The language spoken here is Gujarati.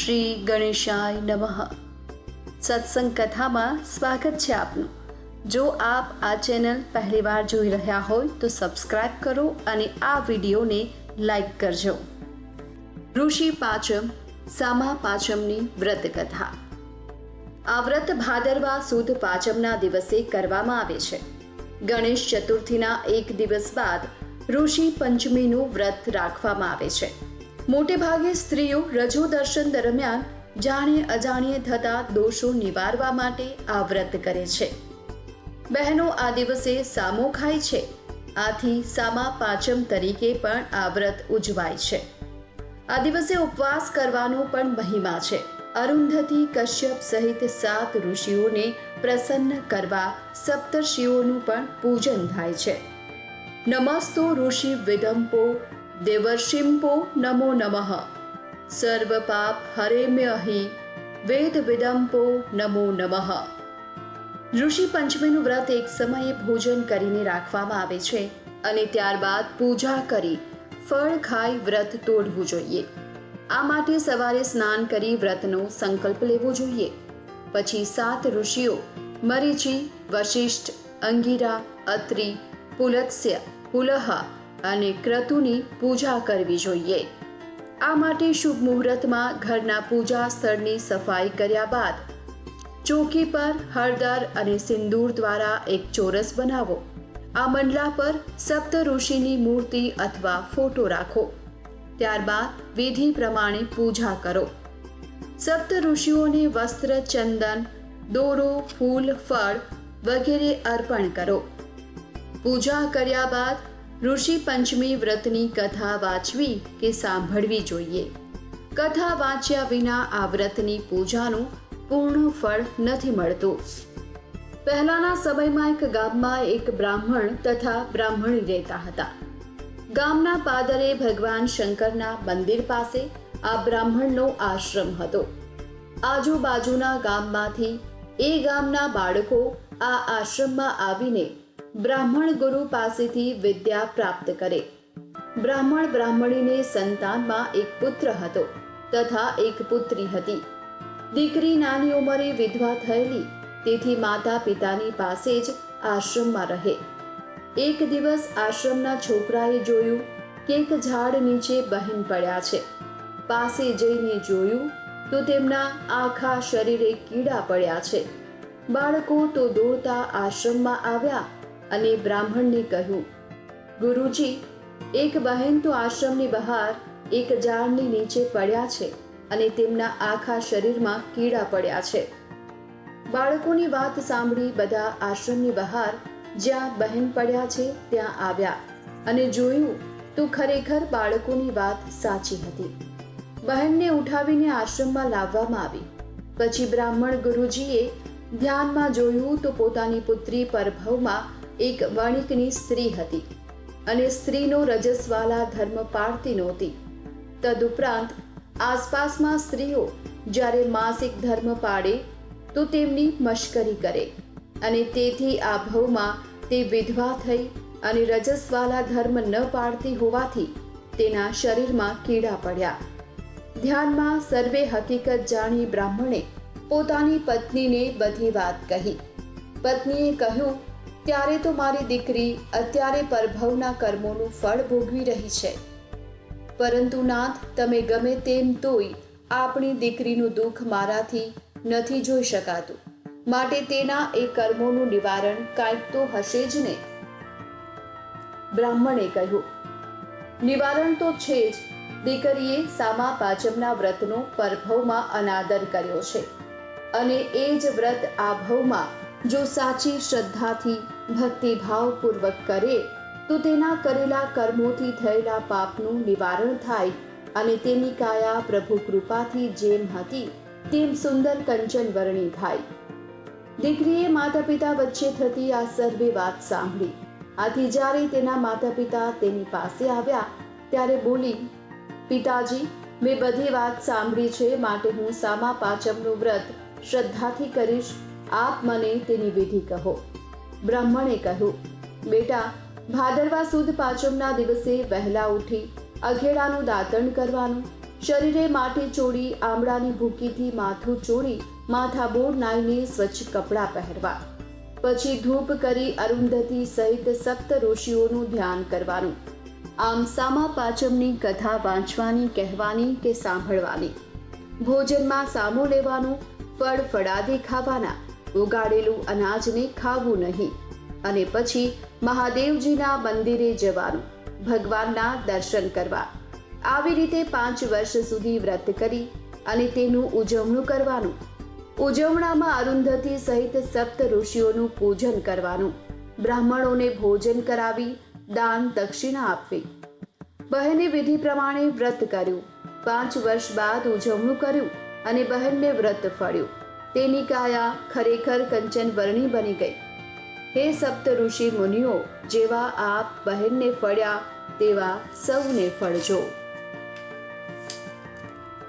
શ્રી ગણેશાય નમઃ સત્સંગ કથામાં સ્વાગત છે આપનું જો આપ આ ચેનલ પહેલીવાર જોઈ રહ્યા હોય તો સબસ્ક્રાઇબ કરો અને આ વિડીયોને લાઈક કરજો ઋષિ પાંચમ સામા પાંચમની વ્રત કથા આ વ્રત ભાદરવા સુદ પાંચમના દિવસે કરવામાં આવે છે ગણેશ ચતુર્થીના એક દિવસ બાદ ઋષિ પંચમીનું વ્રત રાખવામાં આવે છે। મોટે ભાગે સ્ત્રીઓ રજો દર્શન દરમિયાન જાણે અજાણીએ થતા દોષો નિવારવા માટે આ વ્રત કરે છે. બહેનો આ દિવસે સામો ખાય છે. આથી સામા પાંચમ તરીકે પણ આ વ્રત ઉજવાય છે. આ દિવસે ઉપવાસ કરવાનો પણ મહિમા છે. અરુંધતી કશ્યપ સહિત સાત ઋષિઓને પ્રસન્ન કરવા સપ્તર્ષિઓનું પણ પૂજન થાય છે. નમસ્તો ઋષિ વિદંપો દેવર્ષિમ્પો નમો નમઃ સર્વ પાપ હરેમ્યહિ વેદ વિદંપો નમો નમઃ ઋષિ પંચમીનું વ્રત એક સમયે ભોજન કરીને રાખવામાં આવે છે અને ત્યારબાદ પૂજા કરી ફળ ખાઈ વ્રત તોડવું જોઈએ આ માટે સવારે સ્નાન કરી વ્રતનો સંકલ્પ લેવો જોઈએ પછી સાત ઋષિઓ મરીચી વશિષ્ઠ અંગીરા અત્રિ પુલત્સ્ય પુલહ અને ક્રતુની પૂજા કરવી જોઈએ. આ માટે શુભ મુહૂર્તમાં ઘરના પૂજા સ્થળની સફાઈ કર્યા બાદ ચોકી પર હળદર અને સિંદૂર દ્વારા એક ચોરસ બનાવો. આ મંડલા પર સપ્ત ઋષિની મૂર્તિ અથવા ફોટો રાખો. ત્યારબાદ વિધિ પ્રમાણે પૂજા કરો. સપ્ત ઋષિઓને વસ્ત્ર, ચંદન, દોરો, ફૂલ, ફળ વગેરે અર્પણ કરો. પૂજા કર્યા બાદ ઋષિ પંચમી વ્રતની કથા વાંચવી કે સાંભળવી જોઈએ? કથા વાંચ્યા વિના આ વ્રતની પૂજાનું પૂર્ણ ફળ નથી મળતું. પહેલાના સમયમાં એક ગામમાં એક બ્રાહ્મણ તથા બ્રાહ્મણી રહેતા હતા. ગામના પાદરે ભગવાન શંકરના મંદિર પાસે આ બ્રાહ્મણનો આશ્રમ હતો. આજુબાજુના ગામમાંથી એ ગામના બાળકો આ આશ્રમમાં આવીને બ્રાહ્મણ ગુરુ પાસેથી વિદ્યા પ્રાપ્ત કરે. બ્રાહ્મણ બ્રાહ્મણીને સંતાનમાં એક પુત્ર હતો તથા એક પુત્રી હતી. દીકરી નાની ઉંમરે વિધવા થયેલી, તેથી માતા પિતાની પાસે જ આશ્રમમાં રહે. એક દિવસ આશ્રમના છોકરાએ જોયું કે એક ઝાડ નીચે બહેન પડ્યા છે. પાસે જઈને જોયું તો તેમના આખા શરીરે કીડા પડ્યા છે. બાળકો તો દોડતા આશ્રમમાં આવ્યા અને બ્રાહ્મણને કહ્યું, ગુરુજી, એક બહેન તો આશ્રમની બહાર એક ઝાડની નીચે પડ્યા છે અને તેમના આખા શરીરમાં કીડા પડ્યા છે. બાળકોની વાત સાંભળી બધા આશ્રમની બહાર જ્યાં બહેન પડ્યા છે ત્યાં આવ્યા અને જોયું તો ખરેખર બાળકોની વાત સાચી હતી. બહેનને ઉઠાવીને આશ્રમમાં લાવવામાં આવી. પછી બ્રાહ્મણ ગુરુજીએ ધ્યાનમાં જોયું તો પોતાની પુત્રી પરભવમાં એક વણિકની સ્ત્રી હતી અને સ્ત્રીનો રજસ્વાલા ધર્મ પાળતી નહોતી. તદુપરાંત આસપાસમાં સ્ત્રીઓ જ્યારે માસિક ધર્મ પાડે, તો તેમની મશ્કરી કરે અને તેથી આ ભવમાં તે વિધવા થઈ અને રજસ્વાલા ધર્મ ન પાડતી હોવાથી તેના શરીરમાં કીડા પડ્યા. ધ્યાનમાં સર્વે હકીકત જાણી બ્રાહ્મણે પોતાની પત્નીને બધી વાત કહી. પત્નીએ કહ્યું ત્યારે તો મારી દીકરી અત્યારે પરભવના કર્મોનું ફળ ભોગવી રહી છે. પરંતુ નાથ, તમે ગમે તેમ તોય આપણી દીકરીનું દુઃખ મારાથી નથી જોઈ શકાતું. માટે તેના એ કર્મોનું નિવારણ કાંઈક તો હશે જ ને? બ્રાહ્મણે કહ્યું, નિવારણ તો છે જ. દીકરીએ સામા પાંચમના વ્રતનો પરભવમાં અનાદર કર્યો છે. અને એ જ વ્રત આ ભવમાં જો સાચી શ્રદ્ધાથી ભક્તિભાવપૂર્વક કરે, તો તેના કરેલા કર્મોથી થયેલા પાપનું નિવારણ થાય અને તેની કાયા પ્રભુ કૃપાથી જેમ હતી, તેમ સુંદર કંચન વર્ણી થાય. દીકરીએ માતા પિતા વચ્ચે થતી આ સર્વે વાત સાંભળી. આથી જ્યારે તેના માતા પિતા તેની પાસે આવ્યા, ત્યારે બોલી, પિતાજી, મેં બધી વાત સાંભળી છે, માટે હું સામા પાચમનું વ્રત શ્રદ્ધાથી કરીશ આપ મને તેની વિધિ કહો. બ્રાહ્મણે કહ્યું, બેટા, ભાદરવા સુદ પાંચમના દિવસે વહેલા ઉઠી અઘેડાનું દાતણ કરવાનું, શરીરે માટી ચોળી આમળાની ભૂકીથી માથું ચોડી માથાબોર નાઈને સ્વચ્છ કપડાં પહેરવા, પછી ધૂપ કરી અરુંધતી સહિત સપ્ત ઋષિઓનું ધ્યાન કરવાનું, આમ સામા પાંચમની કથા વાંચવાની, કહેવાની કે સાંભળવાની, ભોજનમાં સામો લેવાનું, ફળ ફળાદી ખાવાના ઉગાડેલું અનાજને ખાવું નહીં. અને પછી મહાદેવજીના મંદિરે જવાનું, ભગવાનના દર્શન કરવા. આવી રીતે પાંચ વર્ષ સુધી વ્રત કરી અને તેનું ઉજવણું કરવાનું. ઉજવણામાં અરુંધતી સહિત સપ્ત ઋષિઓનું પૂજન કરવાનું. બ્રાહ્મણોને ભોજન કરાવી, દાન દક્ષિણા આપવી. બહેને વિધિ પ્રમાણે વ્રત કર્યું. પાંચ વર્ષ બાદ ઉજવણું કર્યું અને બહેનને વ્રત ફળ્યું. તેની કાયા ખરેખર કંચન વર્ણી બની ગઈ. હે સપ્ત ઋષિ મુનિઓ, જેવા આપ બહેનને ફળ્યા, તેવા સૌને ફળજો.